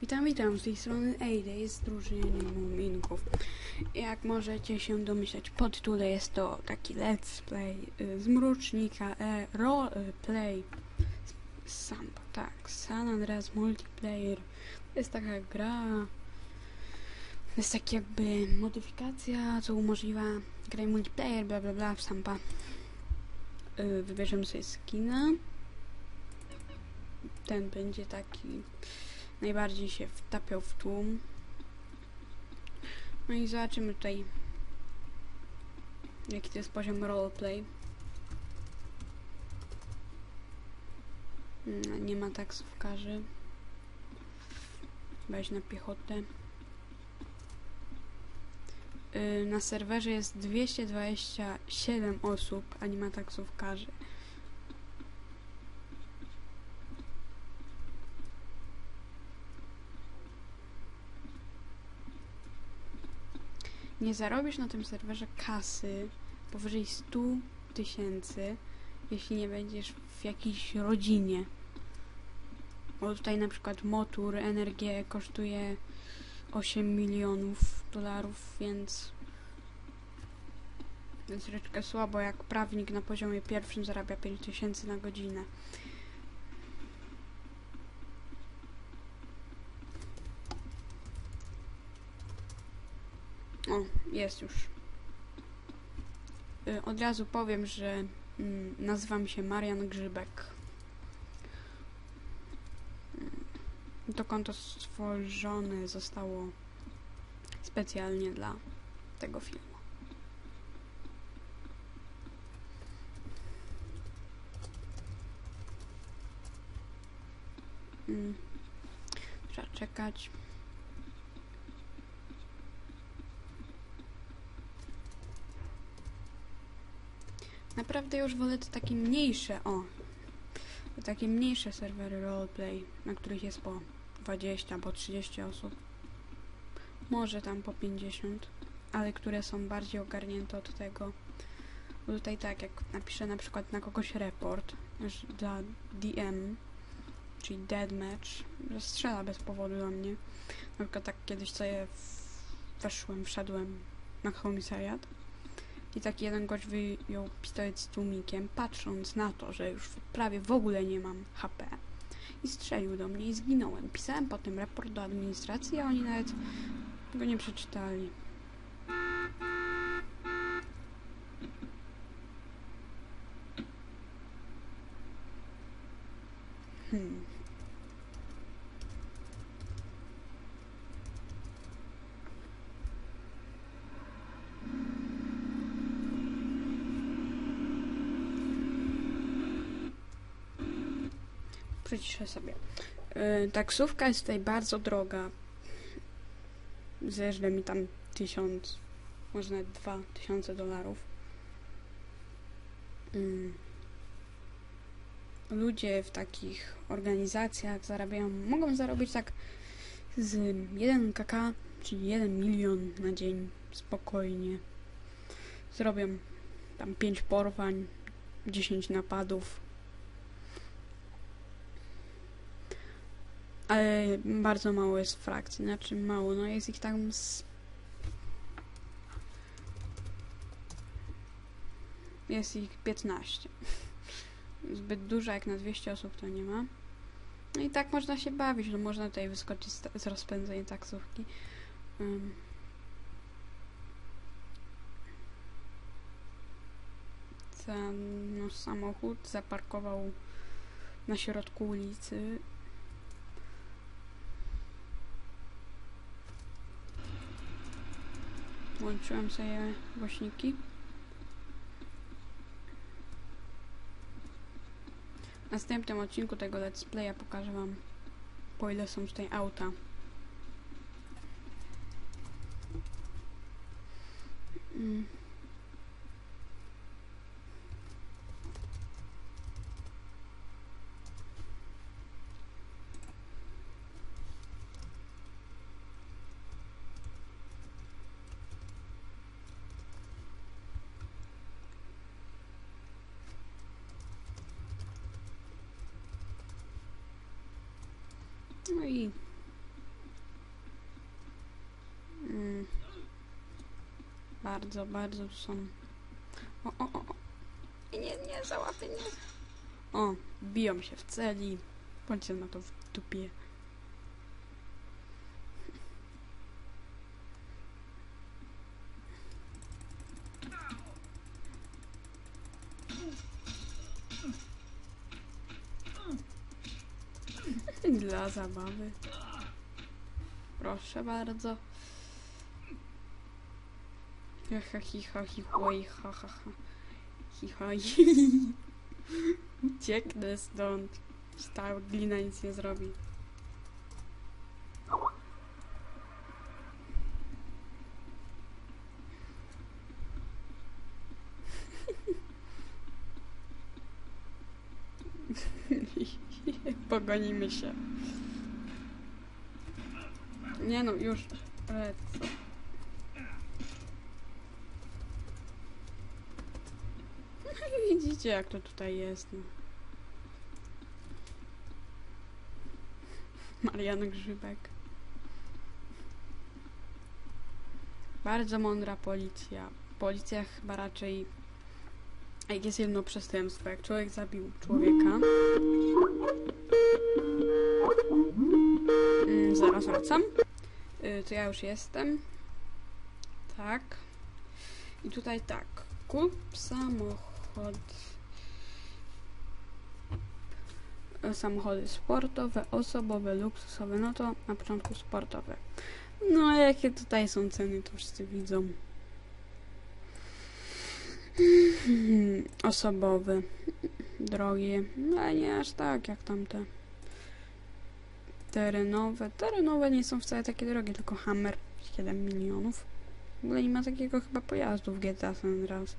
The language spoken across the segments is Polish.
Witam, witam, z tej strony Ejde, z drużyny Muminków. Jak możecie się domyśleć, po tytule jest to taki let's play y, z mrocznika, e, roleplay, sam, tak, San Andreas Multiplayer. To jest taka gra, to jest tak jakby modyfikacja, co umożliwia grę multiplayer, bla bla bla, w Sampa. Y, wybierzemy sobie skina. Ten będzie taki najbardziej się wtapiał w tłum. No i zobaczymy tutaj jaki to jest poziom roleplay. Mm, Nie ma taksówkarzy. Weź na piechotę. Yy, Na serwerze jest 227 osób, a nie ma taksówkarzy. Nie zarobisz na tym serwerze kasy powyżej 100 tysięcy, jeśli nie będziesz w jakiejś rodzinie. Bo tutaj na przykład motor, energię kosztuje 8 milionów dolarów, więc jest troszeczkę słabo, jak prawnik na poziomie pierwszym zarabia 5 tysięcy na godzinę. O, jest już. Y, Od razu powiem, że mm, nazywam się Marian Grzybek. Mm, To konto stworzone zostało specjalnie dla tego filmu. Mm, Trzeba czekać. Naprawdę już wolę te takie mniejsze, o, takie mniejsze serwery roleplay, na których jest po 20, po 30 osób. Może tam po 50, ale które są bardziej ogarnięte od tego. Bo tutaj tak, jak napiszę na przykład na kogoś report, dla DM, czyli deadmatch, że strzela bez powodu do mnie. Na przykład tak kiedyś sobie weszłem, wszedłem na komisariat i taki jeden gość wyjął pistolet z tłumikiem, patrząc na to, że już prawie w ogóle nie mam HP. I strzelił do mnie i zginąłem. Pisałem potem raport do administracji, a oni nawet go nie przeczytali. Hmm. Przyciszę sobie. Yy, taksówka jest tutaj bardzo droga. Zjeżdża mi tam tysiąc, może nawet dwa tysiące dolarów. Mm. Ludzie w takich organizacjach zarabiają, mogą zarobić tak z 1 kk, czyli 1 milion na dzień spokojnie. Zrobią tam 5 porwań, 10 napadów, Ale bardzo mało jest frakcji, znaczy mało, no jest ich tam z... Jest ich 15. Zbyt dużo, jak na 200 osób to nie ma. No i tak można się bawić, no można tutaj wyskoczyć z, rozpędzenia taksówki. Um. Ten no, samochód zaparkował na środku ulicy Włączyłem sobie głośniki. W następnym odcinku tego let's playa pokażę wam po ile są tutaj auta. Mm. No three. Mm. Bardzo, bardzo są. O, o, o. Nie, nie, załapy, nie. O, biją się w celi. Bądźcie na to w dupie. Dla zabawy. Proszę bardzo. Ha, hi, ha, hi, hoj, ha, ha, ha. Ha. Ucieknę stąd. Ta glina nic nie zrobi. Pogonimy się. Nie no, już. Lecę. No i widzicie jak to tutaj jest. No. Marian Grzybek. Bardzo mądra policja. Policja chyba raczej... Jak jest jedno przestępstwo, jak człowiek zabił człowieka... Mm, zaraz wracam. Y, to ja już jestem. Tak. I tutaj tak. Kup samochód. E, Samochody sportowe, osobowe, luksusowe. No to na początku sportowe. No a jakie tutaj są ceny, to wszyscy widzą. Osobowe. Drogie. No ale nie aż tak jak tamte terenowe. Terenowe nie są wcale takie drogie, tylko Hammer 7 milionów. W ogóle nie ma takiego chyba pojazdu w GTA San Andreas.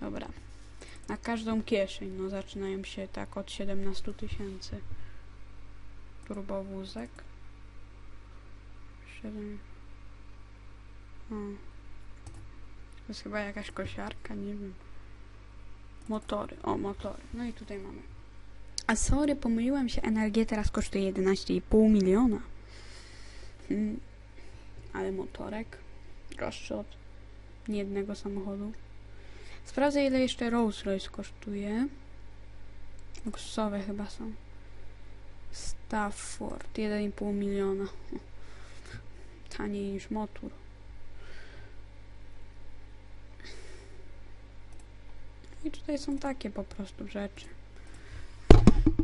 Dobra. Na każdą kieszeń, no zaczynają się tak od 17 tysięcy. Turbowózek. 7. O. To jest chyba jakaś kosiarka, nie wiem. Motory, o motory. No i tutaj mamy a sorry, pomyliłem się, NRG teraz kosztuje 11,5 miliona. Hmm. Ale motorek droższy od niejednego samochodu. Sprawdzę ile jeszcze Rolls Royce kosztuje. Luksusowe chyba są. Stafford 1,5 miliona. Taniej niż motor. I tutaj są takie po prostu rzeczy.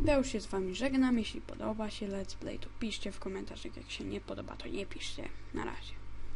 Ja już się z wami żegnam. Jeśli podoba się Let's Play, to piszcie w komentarzach. Jak się nie podoba, to nie piszcie. Na razie.